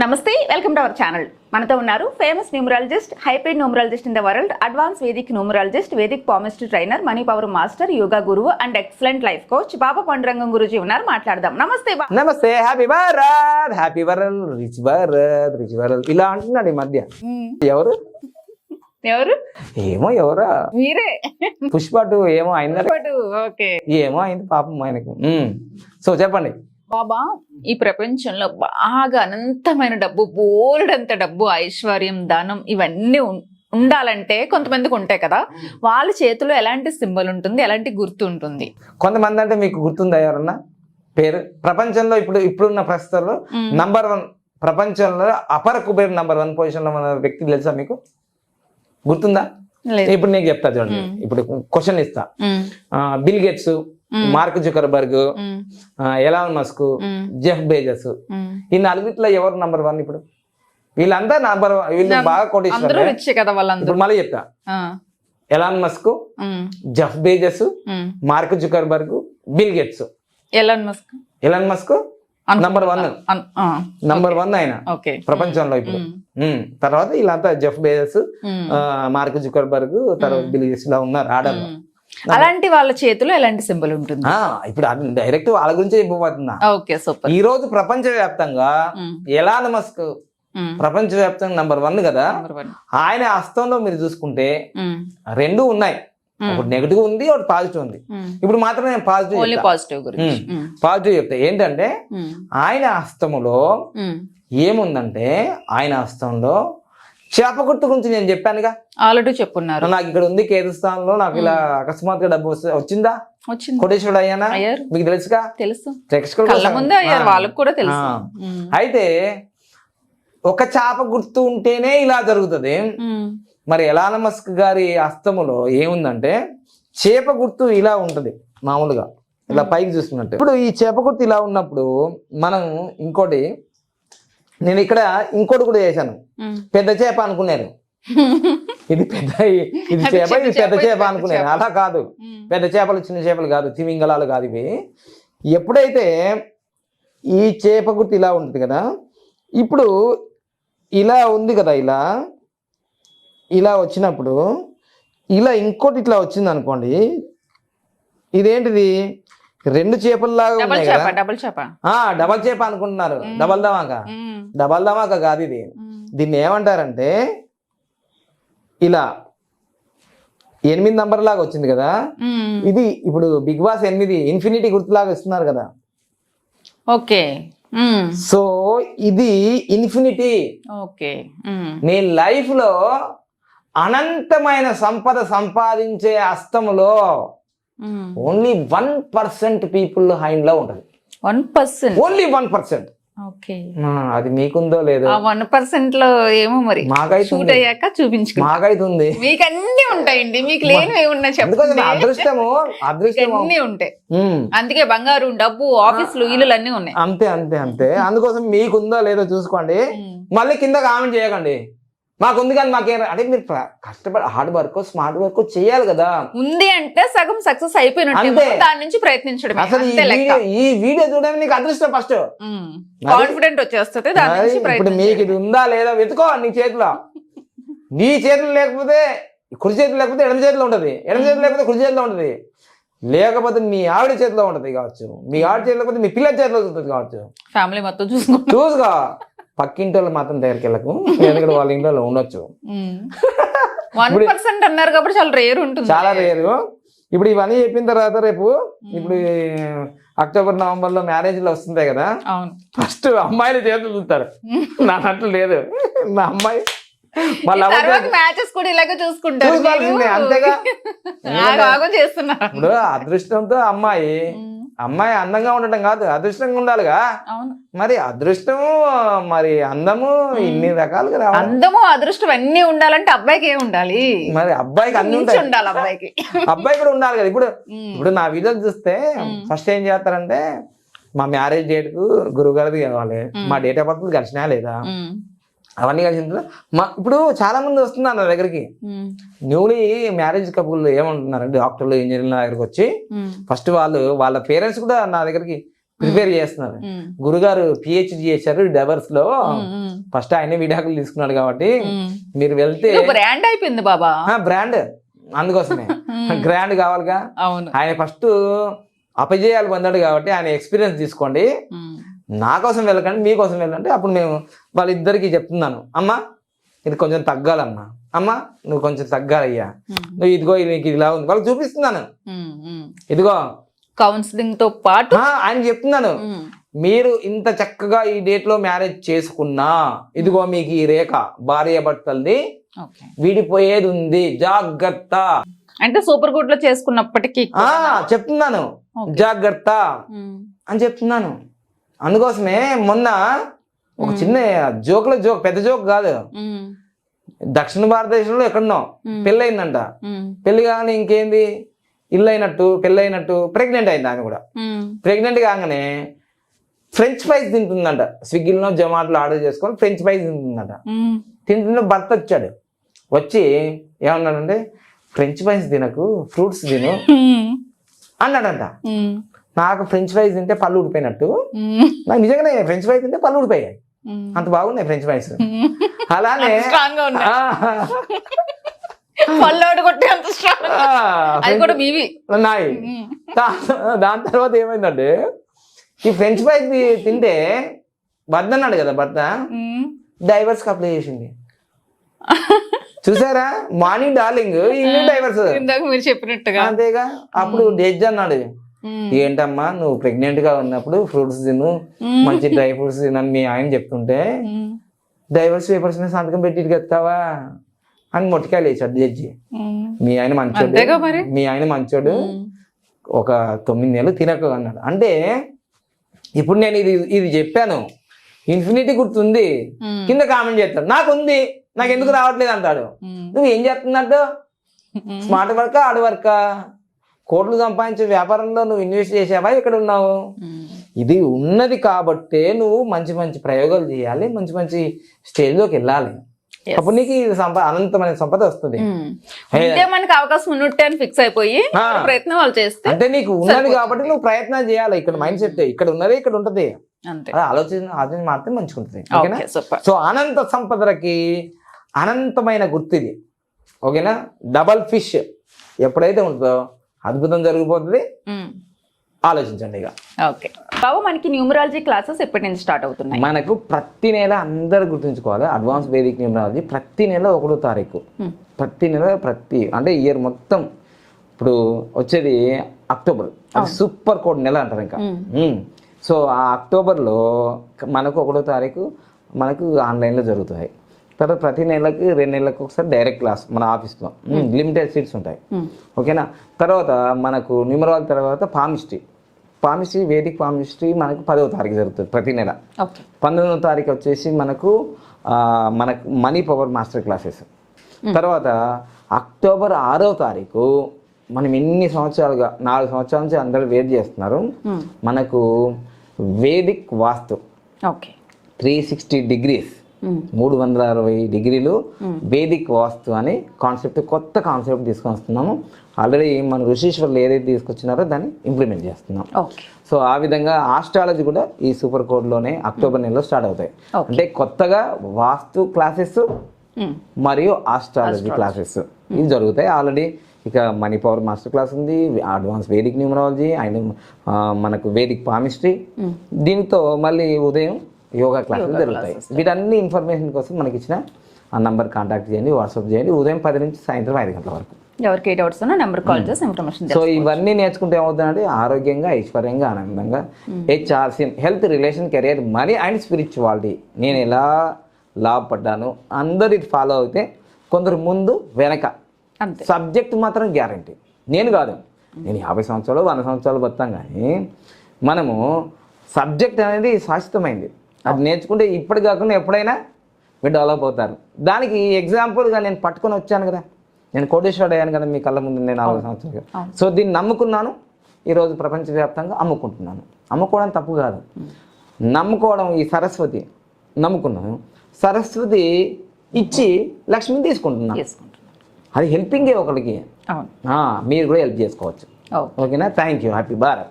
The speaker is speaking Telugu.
నమస్తే వెల్కమ్ టు అవర్ ఛానల్. మనతో ఉన్నారు famous numerologist high paid numerologist in the world advance Vedic numerologist Vedic palmist trainer money power master yoga గురువు and excellent life coach Baba Pandurangam Guruji ఉన్నారు. మాట్లాడదాం. నమస్తే నమస్తే happy Bharat happy world rich Bharat rich world ఇలా అంటున్నాడు ఈ మధ్య. ఎవరు? ఎవరు? ఏమో ఎవరా? మీరే. పుష్ప టూ ఏమో అయిందా? ఓకే. ఏమో అయింది పాపం ఆయనకు. సో చెప్పండి. బాబా ఈ ప్రపంచంలో బాగా అనంతమైన డబ్బు బోల్డంత డబ్బు ఐశ్వర్యం ధనం ఇవన్నీ ఉండాలంటే కొంతమందికి ఉంటాయి కదా. వాళ్ళ చేతిలో ఎలాంటి సింబల్ ఉంటుంది ఎలాంటి గుర్తు ఉంటుంది? కొంతమంది అంటే మీకు గుర్తుందా ఎవరన్నా? పేరు? ప్రపంచంలో ఇప్పుడు ఇప్పుడున్న ప్రస్తుతంలో. నంబర్ వన్ ప్రపంచంలో అపర కుబేర్ నంబర్ వన్ పొజిషన్లో ఉన్న వ్యక్తి తెలుసా మీకు? గుర్తుందా? ఇప్పుడు నేను చెప్తా చూడండి. ఇప్పుడు క్వశ్చన్ ఇస్తా. Bill Gates. Mark Zuckerberg. Elon Musk. Jeff Bezos. ఈ నలుగురిలో ఎవరు నంబర్ వన్ ఇప్పుడు వీళ్ళంతా నంబర్ వీళ్ళు నం- బాగా ఇప్పుడు మళ్ళీ చెప్తా. Elon Musk. Jeff Bezos. Mark Zuckerberg Bill Gates Elon Musk Elon Musk number one. Number one ఆయన ప్రపంచంలో ఇప్పుడు. తర్వాత వీళ్ళంతా జెఫ్ బేజస్. మార్క్ జుకర్బర్గ్ తర్వాత బిల్ గేట్స్ ఇలా ఉన్నారు ఆర్డర్ మ్మ్. అలాంటి వాళ్ళ చేతిలో ఎలాంటి సింబల్ ఉంటుంది ఇప్పుడు డైరెక్ట్ వాళ్ళ గురించే చెప్పబోతున్నా ఓకే సూపర్ ఈ రోజు ప్రపంచ వ్యాప్తంగా. Elon Musk. ప్రపంచ వ్యాప్తంగా నంబర్ వన్ కదా. ఆయన హస్తంలో మీరు చూసుకుంటే. రెండు ఉన్నాయి. ఒకటి నెగిటివ్ ఉంది ఒకటి పాజిటివ్ ఉంది. ఇప్పుడు మాత్రం నేను పాజిటివ్ పాజిటివ్ గురించి. పాజిటివ్ చెప్తా ఏంటంటే. ఆయన హస్తములో. ఏముందంటే ఆయన హస్తంలో చేప గుర్తు గురించి నేను చెప్పానుగా. ఆల్రెడీ చెప్పున్నారు. నాకు ఇక్కడ ఉంది కేతుస్థానంలో నాకు ఇలా అకస్మాత్తుగా డబ్బు వచ్చిందా? వచ్చింది. కోటేశ్వరుడు అయ్యానా? మీకు తెలుసుగా? తెలుసు. వాళ్ళకి కూడా తెలుసు. అయితే ఒక చేప గుర్తు ఉంటేనే ఇలా జరుగుతుంది. మరి ఎలాన మస్క్ గారి హస్తములో ఏముందంటే చేప గుర్తు ఇలా ఉంటది మామూలుగా. ఇలా పైకి చూస్తున్నట్టు. ఇప్పుడు ఈ చేప గుర్తు ఇలా ఉన్నప్పుడు మనం ఇంకోటి నేను ఇక్కడ ఇంకోటి కూడా చేశాను. పెద్ద చేప అనుకున్నారు ఇది పెద్ద ఇది చేప ఇది పెద్ద చేప, చేప. అలా కాదు. పెద్ద చేపలు చిన్న చేపలు కాదు. తిమింగలాలు కాదు ఇవి. ఎప్పుడైతే ఈ చేప గుర్తు ఇలా ఉంటుంది కదా ఇప్పుడు ఇలా ఉంది కదా ఇలా ఇలా వచ్చినప్పుడు ఇలా ఇంకోటి ఇట్లా వచ్చింది అనుకోండి ఇదేంటిది? రెండు చేపల్లాగా ఉన్నాయి చేప కదా డబల్ చేప ఆ డబల్ చేప అనుకుంటున్నారు. డబల్ ధమాకా మ్మ్. డబల్ ధమాకా కాదు ఇది. దీన్ని ఏమంటారంటే ఇలా ఎనిమిది నంబర్ లాగా వచ్చింది కదా. ఇది ఇప్పుడు బిగ్ బాస్ ఎనిమిది ఇన్ఫినిటీ గుర్తులాగా ఇస్తున్నారు కదా ఓకే. సో ఇది ఇన్ఫినిటీ ఓకే. నీ లైఫ్లో అనంతమైన సంపద సంపాదించే అస్తములో. ఓన్లీ వన్ పర్సెంట్ పీపుల్ హైండ్లో ఉంటది. One percent only one percent అది మీకుందో లేదో? వన్ పర్సెంట్లో ఏమో మరి. మాకైతే షూట్. అయ్యాక చూపించుకుంటాం మాకైతే ఉంది. మీకు అన్ని ఉంటాయండి మీకు ఉన్నా ఎందుకంటే చెప్పండి అదృష్టము అదృష్టము. అన్ని ఉంటాయి. ఉమ్. అందుకే బంగారు డబ్బు ఆఫీసులు ఇల్లులు అన్ని ఉన్నాయి. అంతే అంతే అంతే. అందుకోసం మీకుందో లేదో చూసుకోండి. మ్మ్. మళ్ళీ కింద కామెంట్ చేయకండి. మాకుంది కానీ మాకేం అంటే మీరు కష్టపడి హార్డ్ వర్క్ స్మార్ట్ వర్క్ చేయాలి కదా. ఉంది అంటే సగం సక్సెస్ అయిపోయినట్టే. దాని నుంచి ప్రయత్నించడం అసలు ఈ వీడియో చూడడం నీకు అదృష్టం ఫస్ట్ కాన్ఫిడెంట్ వచ్చేస్తుంది దాని నుంచి ఇప్పుడు మీకు ఇది ఉందా లేదా వెతుకో నీ చేతిలో. నీ చేతిలో లేకపోతే కుడి చేతిలో లేకపోతే ఎడమ చేతిలో ఉంటది. ఎడమ చేతిలో లేకపోతే కుడి చేతిలో ఉంటది. లేకపోతే మీ ఆవిడ చేతిలో ఉంటది కావచ్చు. మీ ఆవిడ చేతిలో లేకపోతే మీ పిల్లల చేతిలో ఉంటుంది కావచ్చు. ఫ్యామిలీ మొత్తం చూసుకుంటాం. చూసుకో. పక్కింటి వాళ్ళు మాత్రం దగ్గరికి వెళ్ళకు ఎందుకంటే వాళ్ళ ఇంట్లో ఉండొచ్చు. వన్ పర్సెంట్ అన్నారు కాబట్టి చాలా రేర్ ఉంటుంది. చాలా రేరు. ఇప్పుడు ఇవన్నీ చెప్పిన తర్వాత రేపు ఇప్పుడు అక్టోబర్ నవంబర్లో మ్యారేజ్లో వస్తుంటాయి కదా. ఫస్ట్ అమ్మాయిలు చేతులు చూస్తారు. నా అట్లు లేదు. నా అమ్మాయి మ్యాచెస్ కూడా ఇలాగే చూసుకుంటారు చూసుకోవాల్సిందే, అంతేగా. చేస్తున్నారు. ఇప్పుడు అదృష్టంతో అమ్మాయి అమ్మాయి అందంగా ఉండటం కాదు అదృష్టంగా ఉండాలిగా. మరి అదృష్టము మరి అందము ఇన్ని రకాలుగా రావాలి. అందము అదృష్టం అన్ని ఉండాలంటే అబ్బాయికి ఏం ఉండాలి? మరి అబ్బాయికి అన్ని ఉండాలి అబ్బాయికి. అబ్బాయి కూడా ఉండాలి కదా. ఇప్పుడు. ఇప్పుడు నా వీడియోలు చూస్తే ఫస్ట్ ఏం చేస్తారంటే మా మ్యారేజ్ డేట్కు గురువు గారిది కావాలి. మా డేట్ ఆఫ్ బర్త్ కలిసినా లేదా. అవన్నీ తర్వాత మా ఇప్పుడు చాలా మంది వస్తున్నారు నా దగ్గరికి. న్యూలీ మ్యారేజ్ కపుల్ ఏమంటున్నారంటే డాక్టర్లు ఇంజనీర్ల దగ్గరికి వచ్చి. ఫస్ట్ వాళ్ళు వాళ్ళ పేరెంట్స్ కూడా నా దగ్గరికి ప్రిపేర్ చేస్తున్నారు. గురుగారు పిహెచ్డి చేశారు డెవర్స్లో ఫస్ట్ ఆయన విడాకులు తీసుకున్నాడు కాబట్టి. మీరు వెళ్తే బ్రాండ్ అయిపోయింది బాబా. బ్రాండ్ అందుకోసమే. గ్రాండ్ కావాలిగా. ఆయన ఫస్ట్ అపజయాలు పొందాడు కాబట్టి ఆయన ఎక్స్పీరియన్స్ తీసుకోండి. నా కోసం వెళ్ళకండి మీకోసం వెళ్ళండి. అప్పుడు మేము వాళ్ళిద్దరికి చెప్తున్నాను. అమ్మా ఇది కొంచెం తగ్గాలమ్మా. అమ్మా నువ్వు కొంచెం తగ్గాలయ్యా. నువ్వు ఇదిగో ఇది నీకు ఇలా ఉంది. వాళ్ళకి చూపిస్తున్నాను. ఇదిగో. కౌన్సిలింగ్తో పాటు ఆయన చెప్తున్నాను. మీరు ఇంత చక్కగా ఈ డేట్లో మ్యారేజ్ చేసుకున్నా ఇదిగో మీకు ఈ రేఖ భార్య భర్తల్ని విడిపోయేది ఉంది. జాగ్రత్త. అంటే సూపర్ గుడ్లో చేసుకున్నప్పటికీ ఆ చెప్తున్నాను. జాగ్రత్త అని చెప్తున్నాను. అందుకోసమే మొన్న ఒక చిన్న జోక్లో జోక్ పెద్ద జోక్ కాదు. దక్షిణ భారతదేశంలో ఎక్కడనో ఉమ్, పెళ్ళయిందంట. పెళ్ళి కాగానే ఇంకేంది? ఇల్లు అయినట్టు పెళ్ళి అయినట్టు ప్రెగ్నెంట్ అయింది ఆమె కూడా. ప్రెగ్నెంట్ కాగానే ఫ్రెంచ్ ఫ్రైస్ తింటుందంట. స్విగ్గీలో జొమాటోలో ఆర్డర్ చేసుకొని ఫ్రెంచ్ ఫ్రైస్ తింటుందంట. తింటున్న భర్త వచ్చాడు. వచ్చి ఏమన్నాడంటే ఫ్రెంచ్ ఫ్రైస్ తినకు ఫ్రూట్స్ తిను అన్నాడంట. నాకు ఫ్రెంచ్ ఫ్రైస్ తింటే పళ్ళు ఊడిపోయినట్టు. నాకు నిజంగానే ఫ్రెంచ్ ఫ్రైస్ తింటే పళ్ళు ఊడిపోయాయి. అంత బాగున్నాయి ఫ్రెంచ్ ఫ్రైస్ అలానే ఉన్నాయి. దాని తర్వాత ఏమైందంటే ఈ ఫ్రెంచ్ ఫ్రైస్ తింటే భర్త అన్నాడు కదా భర్త? డైవర్స్ అప్లై చేసింది. చూసారా? మార్నింగ్ డార్లింగ్ ఈవినింగ్ డైవర్స్ మీరు చెప్పినట్టుగా. అంతేగా? అప్పుడు జడ్జ్ అన్నాడు. ఏంటమ్మా నువ్వు ప్రెగ్నెంట్గా ఉన్నప్పుడు ఫ్రూట్స్ తిను మంచి డ్రై ఫ్రూట్స్ తినని మీ ఆయన చెప్తుంటే డైవర్స్ పేపర్స్ మీద సంతకం పెట్టి చెప్తావా అని మొట్టికాయలు వేసాడు జడ్జి. మీ ఆయన మంచోడు మీ ఆయన మంచోడు ఒక తొమ్మిది నెలలు తినక అన్నాడు. అంటే ఇప్పుడు నేను ఇది ఇది చెప్పాను. ఇన్ఫినిటీ గుర్తుంది. కింద కామెంట్ చేస్తాడు. నాకు ఉంది నాకు ఎందుకు రావట్లేదు అంటాడు. నువ్వు ఏం చేస్తున్నట్టు స్మార్ట్ వర్క్ హార్డ్ వర్క్? కోట్లు సంపాదించే వ్యాపారంలో నువ్వు ఇన్వెస్ట్ చేసావా? ఇక్కడ ఉన్నావు? ఇది ఉన్నది కాబట్టే నువ్వు మంచి మంచి ప్రయోగాలు చేయాలి మంచి మంచి స్టేజ్లోకి వెళ్ళాలి. అప్పుడు నీకు ఈ సంప అనంతమైన సంపద వస్తుంది. మనకి అవకాశం ఉన్నట్టే అని ఫిక్స్ అయిపోయి ప్రయత్నం వాళ్ళు చేస్తే అంటే నీకు ఉన్నది కాబట్టి నువ్వు ప్రయత్నం చేయాలి. ఇక్కడ మైండ్ సెట్ ఇక్కడ ఉన్నదే ఇక్కడ ఉంటది. ఆలోచన ఆలోచన మాత్రం మంచిగా ఉంటుంది ఓకేనా సో అనంత సంపదలకి అనంతమైన గుర్తు ఇది ఓకేనా? డబల్ ఫిష్ ఎప్పుడైతే ఉంటుందో అద్భుతం జరిగిపోతుంది. ఆలోచించండి ఇక. ఓకే. బాబు మనకి న్యూమరాలజీ క్లాసెస్ ఎప్పటి నుంచి స్టార్ట్ అవుతున్నాయి? మనకు ప్రతి నెల అందరు గుర్తుంచుకోవాలి అడ్వాన్స్ వేదిక న్యూమరాలజీ ప్రతి నెల ఒకటో తారీఖు. ప్రతి నెల ప్రతి అంటే ఇయర్ మొత్తం ఇప్పుడు వచ్చేది అక్టోబర్. అది సూపర్ కోడ్ నెల అంటారు ఇంకా. సో ఆ అక్టోబర్లో మనకు ఒకటో తారీఖు మనకు ఆన్లైన్లో జరుగుతాయి. తర్వాత ప్రతి నెలకి రెండు నెలలకు ఒకసారి డైరెక్ట్ క్లాస్ మన ఆఫీస్లో లిమిటెడ్ సీట్స్ ఉంటాయి. Hmm. ఓకేనా? తర్వాత మనకు న్యూమరాలజీ తర్వాత పామిస్ట్రీ పామిస్ట్రీ వేదిక్ పామిస్ట్రీ మనకు పదవ తారీఖు జరుగుతుంది ప్రతి నెల. పంతొమ్మిదవ తారీఖు వచ్చేసి మనకు మనకు మనీ పవర్ మాస్టర్ క్లాసెస్ తర్వాత అక్టోబర్ ఆరో తారీఖు మనం ఎన్ని సంవత్సరాలుగా నాలుగు సంవత్సరాల నుంచి అందరూ వెయిట్ చేస్తున్నారు. మనకు Vedic vastu. Okay. Three sixty degrees మూడు వందల అరవై డిగ్రీలు వేదిక్ వాస్తు అని కాన్సెప్ట్ కొత్త కాన్సెప్ట్ తీసుకొని వస్తున్నాము ఆల్రెడీ మన ఋషీశ్వర్లు ఏదైతే తీసుకొచ్చినారో దాన్ని ఇంప్లిమెంట్ చేస్తున్నాం. సో ఆ విధంగా ఆస్ట్రాలజీ కూడా ఈ సూపర్ కోడ్లోనే అక్టోబర్ నెలలో స్టార్ట్ అవుతాయి. అంటే కొత్తగా వాస్తు క్లాసెస్ మరియు ఆస్ట్రాలజీ క్లాసెస్ ఇవి జరుగుతాయి. ఆల్రెడీ ఇక మనీ పవర్ మాస్టర్ క్లాస్ ఉంది అడ్వాన్స్ వేదిక్ న్యూమరాలజీ అండ్ మనకు వేదిక్ పామిస్ట్రీ దీంతో మళ్ళీ ఉదయం యోగా క్లాసెస్ జరుగుతాయి. వీటన్ని ఇన్ఫర్మేషన్ కోసం మనకి ఇచ్చిన ఆ నంబర్ కాంటాక్ట్ చేయండి వాట్సాప్ చేయండి. ఉదయం పది నుంచి సాయంత్రం ఐదు గంటల వరకు. ఎవరికి ఏ డౌట్స్ ఉన్నా నెంబర్ కాల్ చేసి ఇన్ఫర్మేషన్ సో ఇవన్నీ నేర్చుకుంటే ఏమవుతుందంటే ఆరోగ్యంగా ఐశ్వర్యంగా ఆనందంగా HRC health relation career money and spirituality. నేను ఎలా లాభపడ్డాను అందరు ఇది ఫాలో అయితే కొందరు ముందు వెనక. సబ్జెక్ట్ మాత్రం గ్యారంటీ. నేను కాదు. నేను యాభై సంవత్సరాలు వంద సంవత్సరాలు బతాం కానీ మనము సబ్జెక్ట్ అనేది శాశ్వతమైంది. అది నేర్చుకుంటే ఇప్పటి కాకుండా ఎప్పుడైనా మీరు డెవలప్ అవుతారు. దానికి ఎగ్జాంపుల్గా నేను పట్టుకొని వచ్చాను కదా. నేను కోటేశ్వరుడు అయ్యాను కదా మీ కళ్ళ ముందు నేను నాలుగు సంవత్సరాలు సో దీన్ని నమ్ముకున్నాను. ఈరోజు ప్రపంచవ్యాప్తంగా అమ్ముకుంటున్నాను. అమ్ముకోవడం తప్పు కాదు. నమ్ముకోవడం ఈ సరస్వతి నమ్ముకున్నాను. సరస్వతి ఇచ్చి లక్ష్మిని తీసుకుంటున్నాను. అది హెల్పింగే ఒకరికి. మీరు కూడా హెల్ప్ చేసుకోవచ్చు. ఓకే. ఓకేనా? Thank you happy Bharat